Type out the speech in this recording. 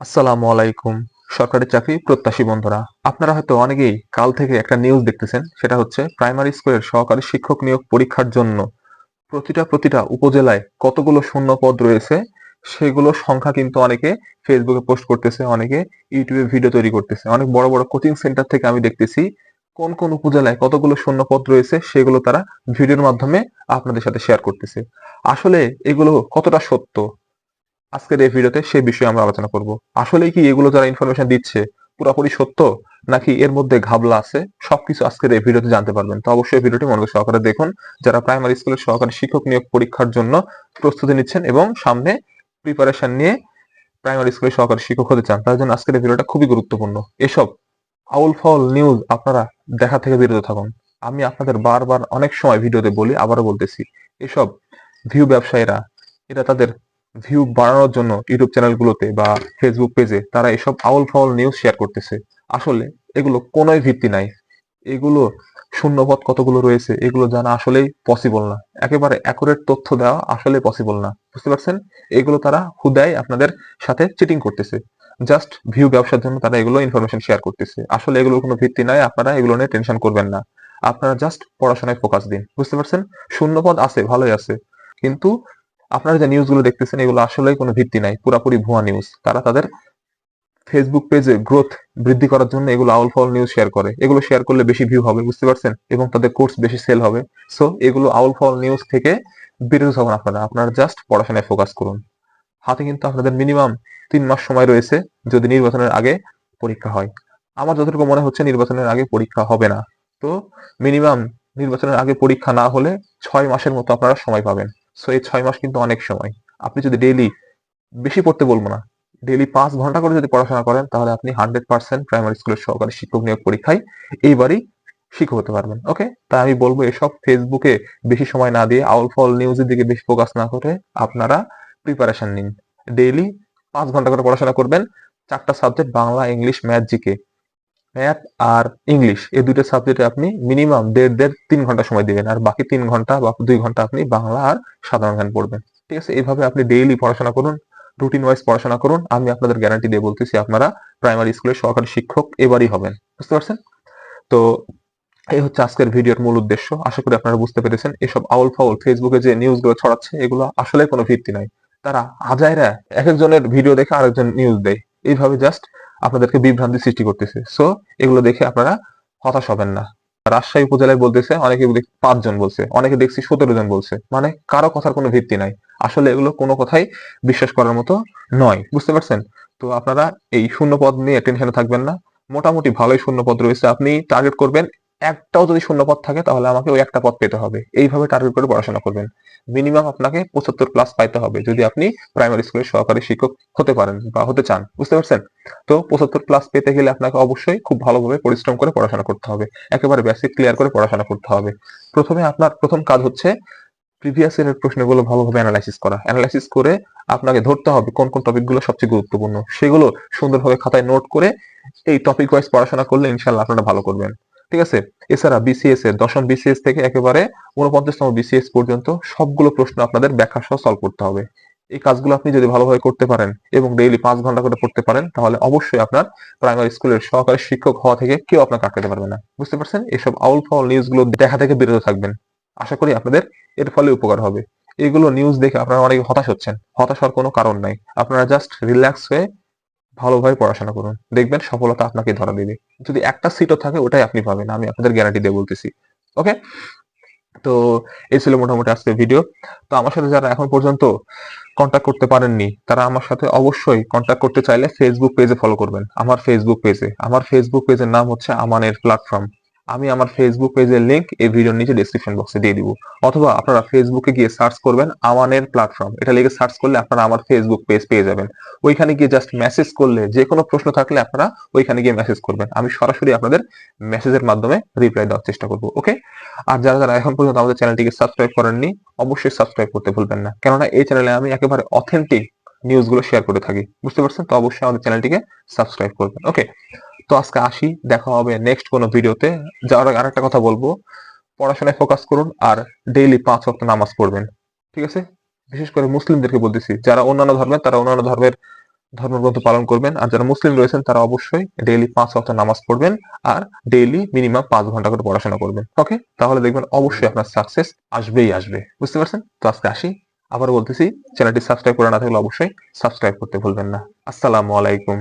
আসসালামু আলাইকুম, সরকারি চাকরি প্রত্যাশী বন্ধুরা। আপনারা হয়তো অনেকেই কাল থেকে একটা নিউজ দেখতেছেন, সেটা হচ্ছে প্রাইমারি স্কুলের সহকারী শিক্ষক নিয়োগ পরীক্ষার জন্য প্রতিটা প্রতিটা উপজেলায় কতগুলো শূন্য পদ রয়েছে, সেগুলো সংখ্যা কিন্তু অনেকে ফেসবুকে পোস্ট করতেছে, অনেকে ইউটিউবে ভিডিও তৈরি করতেছে। অনেক বড় বড় কোচিং সেন্টার থেকে আমি দেখতেছি কোন কোন উপজেলায় কতগুলো শূন্য পদ রয়েছে, সেগুলো তারা ভিডিওর মাধ্যমে আপনাদের সাথে শেয়ার করতেছে। আসলে এগুলো কতটা সত্য? আজকের এই ভিডিওতে সেই বিষয়ে আমরা আলোচনা করব। আসলেই কি এগুলো যারা ইনফরমেশন দিচ্ছে, পুরোপুরি সত্য? নাকি এর মধ্যে ঘাবলা আছে? সবকিছু আজকের এই ভিডিওতে জানতে পারবেন। তো অবশ্যই ভিডিওটি মনোযোগ সহকারে দেখুন। যারা প্রাইমারি স্কুলের সহকারী শিক্ষক নিয়োগ পরীক্ষার জন্য প্রস্তুতি নিচ্ছেন এবং সামনে প্রিপারেশন নিয়ে প্রাইমারি স্কুলের সহকারী শিক্ষক হতে চান, তার জন্য আজকের এই ভিডিওটা খুবই গুরুত্বপূর্ণ। এসব আউল ফাউল নিউজ আপনারা দেখা থেকে বিরত থাকুন। আমি আপনাদের বারবার অনেক সময় ভিডিওতে বলি, আবারও বলতেছি, এসব ভিউ ব্যবসায়ীরা, এরা তাদের ভিউ বাড়ানোর জন্য ইউটিউব চ্যানেলগুলোতে বা ফেসবুক পেজে তারা এসব আউল ফাউল নিউজ শেয়ার করতেছে। আসলে এগুলো কোনোই ভিত্তি নাই। এগুলো শূন্যপদ কতগুলো রয়েছে, এগুলো জানা আসলেই পসিবল না। একেবারে অ্যাকুরেট তথ্য দেওয়া আসলে পসিবল না। বুঝতে পারছেন? এগুলো তারা হুদায় আপনাদের সাথে চিটিং করতেছে। জাস্ট ভিউ ব্যবসার জন্য তারা এগুলো ইনফরমেশন শেয়ার করতেছে। আসলে এগুলো কোনো ভিত্তি নাই, আপনারা এগুলো নিয়ে টেনশন করবেন না। আপনারা জাস্ট পড়াশোনায় ফোকাস দিন। বুঝতে পারছেন? শূন্যপদ আছে, ভালোই আছে। কিন্তু আপনারা যে নিউজগুলো দেখতেছেন, এগুলো আসলেই কোনো ভিত্তি নাই। পুরাপুরি ভুয়া নিউজ তারা তাদের ফেসবুক পেজে গ্রোথ বৃদ্ধি করার জন্য এগুলো আউল ফাউল নিউজ শেয়ার করে। এগুলো শেয়ার করলে বেশি ভিউ হবে, বুঝতে পারছেন? এবং তাদের কোর্স বেশি সেল হবে। সো এগুলো আউল ফাউল নিউজ থেকে বিরত থাকুন আপনারা। আপনারা জাস্ট পড়াশোনায় ফোকাস করুন। হাতে কিন্তু আপনাদের মিনিমাম তিন মাস সময় রয়েছে যদি নির্বাচনের আগে পরীক্ষা হয়। আমার যতটুকু মনে হচ্ছে, নির্বাচনের আগে পরীক্ষা হবে না। তো মিনিমাম নির্বাচনের আগে পরীক্ষা না হলে ছয় মাসের মতো আপনারা সময় পাবেন। সো এই ছয় মাস কিন্তু অনেক সময়। আপনি যদি ডেইলি বেশি পড়তে বলব না ডেইলি পাঁচ ঘণ্টা করে যদি পড়াশোনা করেন, তাহলে আপনি হান্ড্রেড পার্সেন্ট প্রাইমারি স্কুলের সহকারী শিক্ষক নিয়োগ পরীক্ষায় এইবারই শিক্ষক হতে পারবেন ওকে তাই আমি বলব, এসব ফেসবুকে বেশি সময় না দিয়ে আউল ফল নিউজের দিকে বেশি ফোকাস না করে আপনারা প্রিপারেশন নিন। ডেইলি পাঁচ ঘণ্টা করে পড়াশোনা করবেন, চারটা subject Bangla English math GK math আর ইংলিশ, এই দুটো সাবজেক্টে আপনি মিনিমাম দেড় দেড় তিন ঘণ্টা সময় দিবেন, আর বাকি তিন ঘণ্টা বা দুই ঘণ্টা আপনি বাংলা আর সাধারণ জ্ঞান পড়বেন। ঠিক আছে? এইভাবে আপনি ডেইলি পড়াশোনা করুন রুটিন ওয়াইজ পড়াশোনা করুন। আমি আপনাদের গ্যারান্টি দিয়ে বলতেছি, আপনারা প্রাইমারি স্কুলের সহকারী শিক্ষক এবারই হবেন। বুঝতে পারছেন? তো এই হচ্ছে আজকের ভিডিওর মূল উদ্দেশ্য। আশা করি আপনারা বুঝতে পেরেছেন। এসব আউল ফাউল ফেসবুকে যে নিউজগুলো ছড়াচ্ছে, এগুলো আসলে কোনো ভিত্তি নাই তারা হাজাইরা এক একজনের ভিডিও দেখে আরেকজন নিউজ দেয়। এইভাবে জাস্ট আপনাদেরকে বিভ্রান্তি সৃষ্টি করতেছে। সো এগুলো দেখে আপনারা হতাশ হবেন না। রাজশাহী উপজেলায় বলতেছে, অনেকে পাঁচ পাঁচজন বলছে, অনেকে দেখছি সতেরো জন বলছে। মানে কারও কথার কোনো ভিত্তি নাই। আসলে এগুলো কোনো কথাই বিশ্বাস করার মতো নয়। বুঝতে পারছেন? তো আপনারা এই শূন্য পদ নিয়ে টেনশনে থাকবেন না। মোটামুটি ভালোই শূন্য পদ রয়েছে। আপনি টার্গেট করবেন একটাও যদি শূন্য পদ থাকে, তাহলে আমাকে ওই একটা পদ পেতে হবে। এইভাবে টার্গেট করে পড়াশোনা করবেন। মিনিমাম আপনাকে পঁচাত্তর প্লাস পাইতে হবে, যদি আপনি প্রাইমারি স্কুলের সহকারী শিক্ষক হতে পারেন বা হতে চান। বুঝতে পারছেন? তো পঁচাত্তর প্লাস পেতে গেলে আপনাকে অবশ্যই খুব ভালোভাবে পরিশ্রম করে পড়াশোনা করতে হবে। একেবারে বেসিক ক্লিয়ার করে পড়াশোনা করতে হবে। প্রথমে আপনার প্রথম কাজ হচ্ছে প্রিভিয়াস ইয়ারের প্রশ্নগুলো ভালোভাবে অ্যানালাইসিস করা। অ্যানালাইসিস করে আপনাকে ধরতে হবে কোন কোন টপিকগুলো সবচেয়ে গুরুত্বপূর্ণ। সেগুলো সুন্দরভাবে খাতায় নোট করে এই টপিক ওয়াইজ পড়াশোনা করলে ইনশাল্লাহ আপনারা ভালো করবেন। ঠিক আছে? এছাড়া বিসিএস এর দশম বিসিএস থেকে একেবারে উনপঞ্চাশতম বিসিএস পর্যন্ত সবগুলো প্রশ্ন আপনাদের ব্যাখ্যা সহ সলভ করতে হবে। এই কাজগুলো আপনি যদি ভালোভাবে করতে পারেন এবং ডেইলি পাঁচ ঘণ্টা করে পড়তে পারেন, তাহলে অবশ্যই আপনার প্রাইমারি স্কুলের সহকারী শিক্ষক হওয়া থেকে কেউ আপনাকে আটকাতে পারবে না। বুঝতে পারছেন? এসব আউল ফাউল নিউজগুলো দেখা থেকে বিরত থাকবেন। আশা করি আপনাদের এর ফলে উপকার হবে। এগুলো নিউজ দেখে আপনারা অনেক হতাশ হচ্ছেন। হতাশ হওয়ার কোনো কারণ নাই। আপনারা জাস্ট রিল্যাক্স হয়ে ভালোভাবে পড়াশোনা করুন। দেখবেন সফলতা আপনাকে ধরা দিবে। যদি একটা সিটও থাকে, ওটাই আপনি পাবেন। আমি আপনাদের গ্যারান্টি দিয়ে বলতেছি। ওকে তো এই ছিল মোটামুটি আজকে ভিডিও তো আমার সাথে যারা এখন পর্যন্ত কন্ট্যাক্ট করতে পারেননি, তারা আমার সাথে অবশ্যই কন্ট্যাক্ট করতে চাইলে ফেসবুক পেজে ফলো করবেন। আমার ফেসবুক পেজে আমার ফেসবুক পেজের নাম হচ্ছে আমানের প্ল্যাটফর্ম আমি আমার ফেসবুক পেজের লিঙ্ক এই ভিডিওর নিচে ডিসক্রিপশন বক্সে দিয়ে দিব। অথবা আপনারা ফেসবুকে গিয়ে সার্চ করবেন আমানের প্ল্যাটফর্ম এটা লিখে সার্চ করলে আপনারা আমার ফেসবুক পেজ পেয়ে যাবেন। ওইখানে গিয়ে জাস্ট মেসেজ করলে যে কোনো প্রশ্ন থাকলে আপনারা ওইখানে গিয়ে মেসেজ করবেন। আমি সরাসরি আপনাদের মেসেজের মাধ্যমে রিপ্লাই দেওয়ার চেষ্টা করব ওকে আর যারা যারা এখন পর্যন্ত আমাদের চ্যানেলটিকে সাবস্ক্রাইব করেননি, অবশ্যই সাবস্ক্রাইব করতে ভুলবেন না। কেননা এই চ্যানেলে আমি একেবারে অথেন্টিক নিউজগুলো শেয়ার করে থাকি। বুঝতে পারছেন? তো অবশ্যই আমাদের চ্যানেলটিকে সাবস্ক্রাইব করবেন ওকে তো আজকে আসি, দেখা হবে নেক্সট কোনো ভিডিওতে যাওয়ার আগে আরেকটা কথা বলব। পড়াশোনায় ফোকাস করুন আর ডেইলি পাঁচ ওয়াক্ত নামাজ পড়বেন। ঠিক আছে? বিশেষ করে মুসলিমদেরকে বলতেছি, যারা অন্যান্য ধর্মের, তারা অন্যান্য ধর্মের ধর্মগ্রন্থ পালন করবেন। আর যারা মুসলিম রয়েছেন, তারা অবশ্যই ডেইলি পাঁচ ওয়াক্ত নামাজ পড়বেন আর ডেইলি মিনিমাম পাঁচ ঘণ্টা করে পড়াশোনা করবেন। ওকে তাহলে দেখবেন অবশ্যই আপনার সাকসেস আসবেই আসবে। বুঝতে পারছেন? তো আজকে আসি। আবার বলতেছি চ্যানেলটি সাবস্ক্রাইব করে না থাকলে অবশ্যই সাবস্ক্রাইব করতে ভুলবেন না। আসসালামু আলাইকুম।